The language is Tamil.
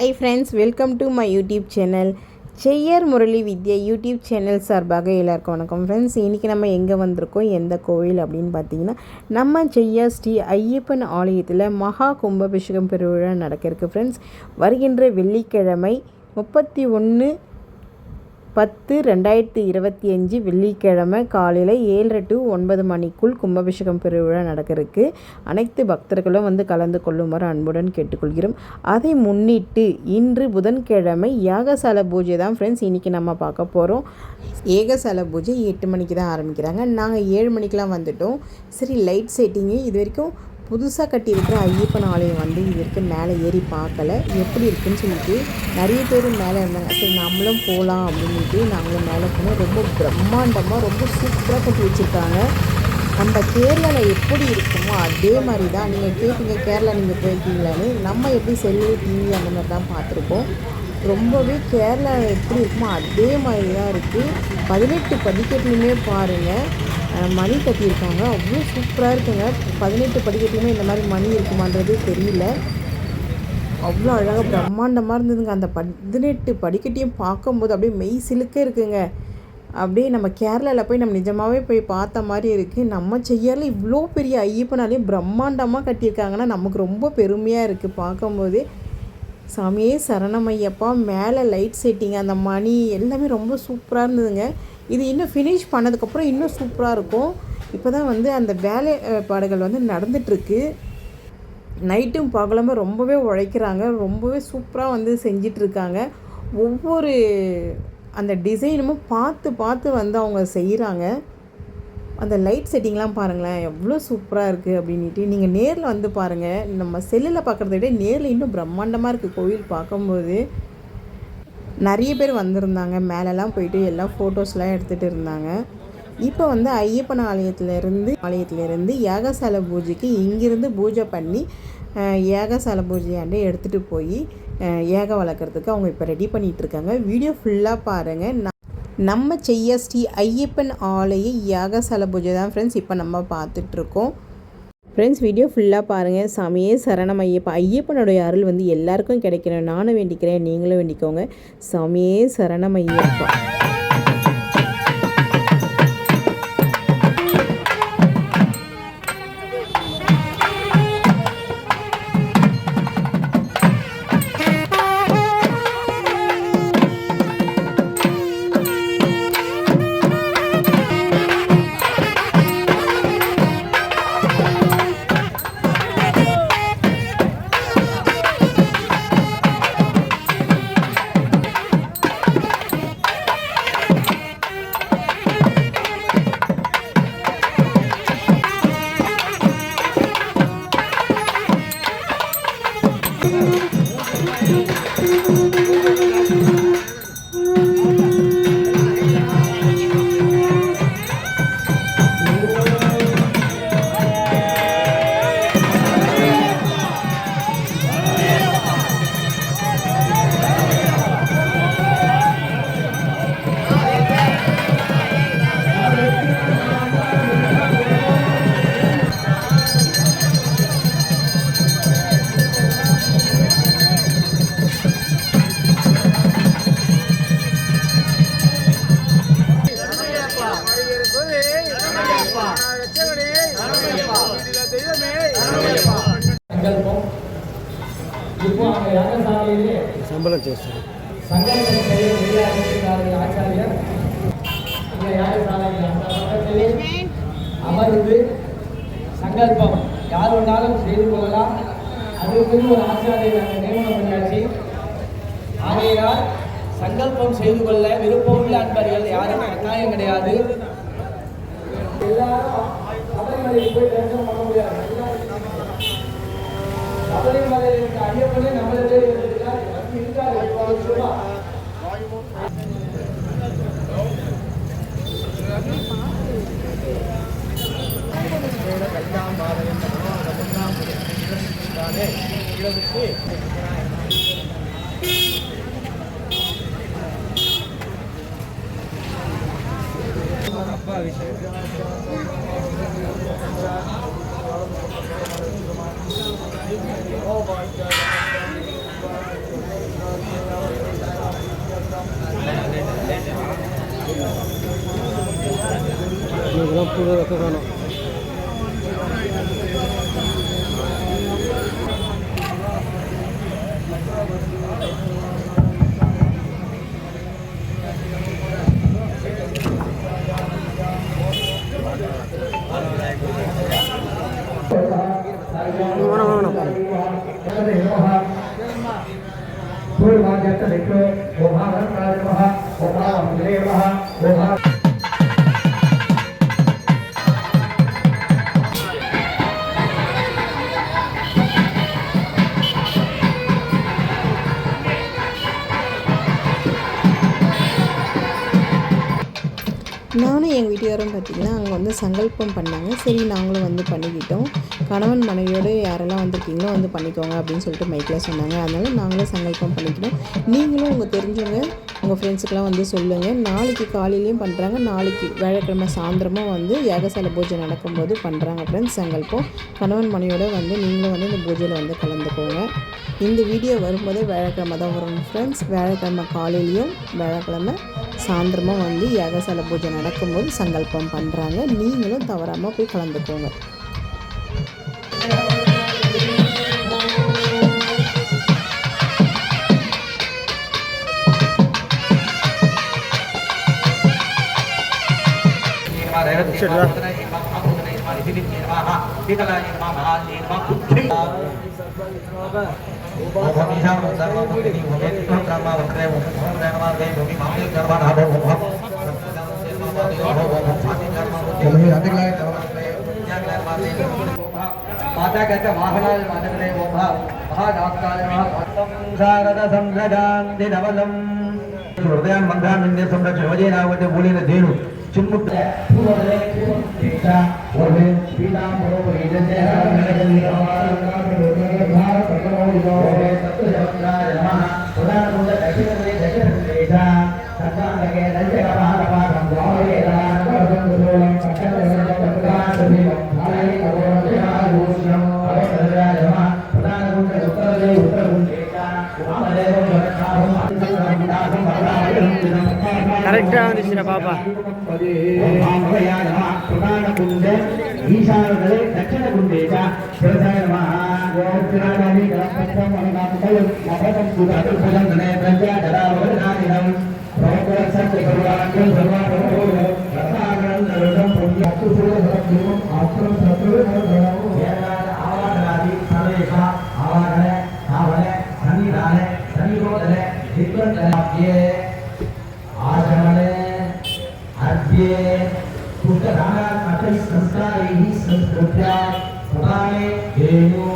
Hi friends welcome to my YouTube channel Seyyar Murali Vidya YouTube channel சார்பாக எல்லாருக்கும் வணக்கம். ஃப்ரெண்ட்ஸ் இன்றைக்கி நம்ம எங்கே வந்திருக்கோம் எந்த கோவில் அப்படின்னு பார்த்தீங்கன்னா நம்ம செய்யா ஸ்ரீ ஐயப்பன் ஆலயத்தில் மகா கும்பாபிஷேகம் பெருவிழா நடக்க ஃப்ரெண்ட்ஸ் வருகின்ற வெள்ளிக்கிழமை முப்பத்தி ஒன்று பத்து ரெண்டாயிரத்தி இருபத்தி அஞ்சு வெள்ளிக்கிழமை காலையில் ஏழரை டு ஒன்பது மணிக்குள் கும்பாபிஷேகம் பெருவிழா நடக்கிறதுக்கு அனைத்து பக்தர்களும் வந்து கலந்து கொள்ளுமாறு அன்புடன் கேட்டுக்கொள்கிறோம். அதை முன்னிட்டு இன்று புதன்கிழமை யாகசால பூஜை தான் ஃப்ரெண்ட்ஸ் இன்றைக்கி நம்ம பார்க்க போகிறோம் ஏகசால பூஜை எட்டு மணிக்கு தான் ஆரம்பிக்கிறாங்க. நாங்கள் ஏழு மணிக்கெலாம் வந்துட்டோம். சரி லைட் செட்டிங்கு இது வரைக்கும் புதுசாக கட்டியிருக்கிற ஐயப்பன் ஆலயம் வந்து இது வரைக்கும் மேலே ஏறி பார்க்கல. எப்படி இருக்குன்னு சொல்லிட்டு நிறைய பேர் மேலே இருந்தாங்க. சரி நம்மளும் போகலாம் அப்படின்ட்டு நாங்களும் மேலே போனோம். ரொம்ப பிரம்மாண்டமாக ரொம்ப சூப்பராக கட்டி வச்சுருக்காங்க. நம்ம கேரளாவில் எப்படி இருக்குமோ அதே மாதிரி தான் நீங்கள் கேட்பீங்க கேரளா நீங்கள் போயிருக்கீங்களான்னு. நம்ம எப்படி செல்லு டிவி அந்த மாதிரி தான் பார்த்துருக்கோம். ரொம்பவே கேரளா எப்படி இருக்குமோ அதே மாதிரி தான் இருக்குது பதினெட்டு படிக்கட்டுலையுமே பாருங்கள் மணி கட்டியிருக்காங்க. அவ்வளோ சூப்பராக இருக்குங்க. பதினெட்டு படிக்கட்டுமே இந்த மாதிரி மணி இருக்குமான்றது தெரியல. அவ்வளோ அழகாக பிரம்மாண்டமாக இருந்ததுங்க. அந்த பதினெட்டு படிக்கட்டையும் பார்க்கும்போது அப்படியே மெய் சிலுக்க இருக்குங்க. அப்படியே நம்ம கேரளாவில் போய் நம்ம நிஜமாகவே போய் பார்த்த மாதிரி இருக்குது நம்ம செய்யாரில் இவ்வளோ பெரிய ஐயப்பனாலையும் பிரம்மாண்டமாக கட்டியிருக்காங்கன்னா நமக்கு ரொம்ப பெருமையாக இருக்குது பார்க்கும்போது. சாமியே சரணமையப்பா மேலே லைட் செட்டிங் அந்த மணி எல்லாமே ரொம்ப சூப்பராக இருந்ததுங்க. இது இன்னும் ஃபினிஷ் பண்ணதுக்கப்புறம் இன்னும் சூப்பராக இருக்கும். இப்போ தான் வந்து அந்த வேலைப்பாடுகள் வந்து நடந்துகிட்ருக்கு நைட்டும் பகலுமே ரொம்பவே உழைக்கிறாங்க. ரொம்பவே சூப்பராக வந்து செஞ்சிட்ருக்காங்க ஒவ்வொரு அந்த டிசைனுமும் பார்த்து பார்த்து வந்து அவங்க செய்கிறாங்க அந்த லைட் செட்டிங்லாம் பாருங்களேன் எவ்வளோ சூப்பராக இருக்குது அப்படின்ட்டு நீங்கள் நேரில் வந்து பாருங்கள் நம்ம செல்லில் பார்க்குறத விட நேரில் இன்னும் பிரம்மாண்டமாக இருக்குது கோவில் பார்க்கும்போது. நிறைய பேர் வந்திருந்தாங்க. மேலெல்லாம் போயிட்டு எல்லாம் ஃபோட்டோஸ்லாம் எடுத்துகிட்டு இருந்தாங்க. இப்போ வந்து ஐயப்பன் ஆலயத்திலேருந்து ஆலயத்திலேருந்து யாகசால பூஜைக்கு இங்கிருந்து பூஜை பண்ணி அஹ், யாகசால பூஜையாண்டு எடுத்துகிட்டு போய் ஏக வளர்க்குறதுக்கு அவங்க இப்போ ரெடி பண்ணிகிட்டு இருக்காங்க. வீடியோ ஃபுல்லாக பாருங்கள் நம்ம செய்ய ஸ்ரீ ஐயப்பன் ஆலய யாகசால பூஜை தான் ஃப்ரெண்ட்ஸ் இப்போ நம்ம பார்த்துட்ருக்கோம் ஃப்ரெண்ட்ஸ் வீடியோ ஃபுல்லாக பாருங்கள் சாமியே சரணம் ஐயப்பா ஐயப்பனுடைய அருள் வந்து எல்லாருக்கும் கிடைக்கணும். நானும் வேண்டிக்கிறேன் நீங்களும் வேண்டிக்கோங்க. சாமியே சரணம் ஐயப்பா அந்த பக்கத்தில் அமர்ந்து சங்கல்பம். யார் வேணாலும் செய்து கொள்ளலாம். அதுக்கு ஒரு ஆச்சாரியை நாங்கள் நியமனம் பண்ணியாச்சு. ஆகையால் சங்கல்பம் செய்து கொள்ள விருப்பமுள்ள அன்பர்கள் யாரும் கட்டாயம் கிடையாது. எல்லாரும் சபரிமலைக்கு போய் தரிசனம் பண்ண முடியாது. சபரிமலையில் இருக்க ஐயப்பனே நம்மளே Oh my God. মেঘনা পুরো দেখো কেন पूर्वाजत लिखो ओभा भरता ओभा ओभा எங்கள் வீட்டுக்காரும் பார்த்திங்கன்னா அங்கே வந்து சங்கல்பம் பண்ணாங்க. சரி நாங்களும் வந்து பண்ணிக்கிட்டோம். கணவன் மனைவியோடு யாரெல்லாம் வந்திருக்கீங்களோ வந்து பண்ணிக்கோங்க அப்படின்னு சொல்லிட்டு மைக்கில் சொன்னாங்க. அதனால் நாங்களும் சங்கல்பம் பண்ணிக்கிட்டோம். நீங்களும் உங்கள் தெரிஞ்சவங்க உங்கள் ஃப்ரெண்ட்ஸுக்கெலாம் வந்து சொல்லுங்கள் நாளைக்கு காலையிலையும் பண்ணுறாங்க நாளைக்கு வியாழக்கிழமை சாயந்தரமும் வந்து யாகசாலை பூஜை நடக்கும்போது பண்ணுறாங்க ஃப்ரெண்ட்ஸ் சங்கல்பம் கணவன் மணியோட வந்து நீங்களும் வந்து இந்த பூஜையில் வந்து கலந்துக்கோங்க. இந்த வீடியோ வரும்போதே வியாழக்கிழமை தான் வரும் ஃப்ரெண்ட்ஸ் வியாழக்கிழமை காலையிலையும் வியாழக்கிழமை சாயந்தரமும் வந்து யாகசாலை பூஜை நடக்கும்போது சங்கல்பம் பண்ணுறாங்க நீங்களும் தவறாமல் போய் கலந்துக்கோங்க. माता कहते वाहनाल मानकले ओभा महानाथकाल महासंसारद संग्रजान्ति नवलम् हृदयान् मन्धान् विन्दे संरक्षणवजे नावते मूलेन धेनुः ಚಿಮ್ಮುಟ್ಟ ಕೂಡಲೇ ಪೀಠ ಒಡೆ ಪೀಠಾಂಬರವು ಇದನ್ನೇ కరెక్ట్గా ఉంది బాబా பதே ஓமாங்கயா நம பிரதான குண்டே ஈசானதே தட்சண குண்டேஜ பிரதான நம கோபிராணி கலப்பத்தம் அனுகாமுதல் மபதம் சுதாது புலம் நனே பிரஜா தடாவது நாதினம் பிரபுர சத்ய பருவாக்கள் சர்வாபரோ ரத்னாகரன் நருடம் பொங்கி ये पुस्तकानाम् अपि संस्कृत्या प्रदाने धेनुः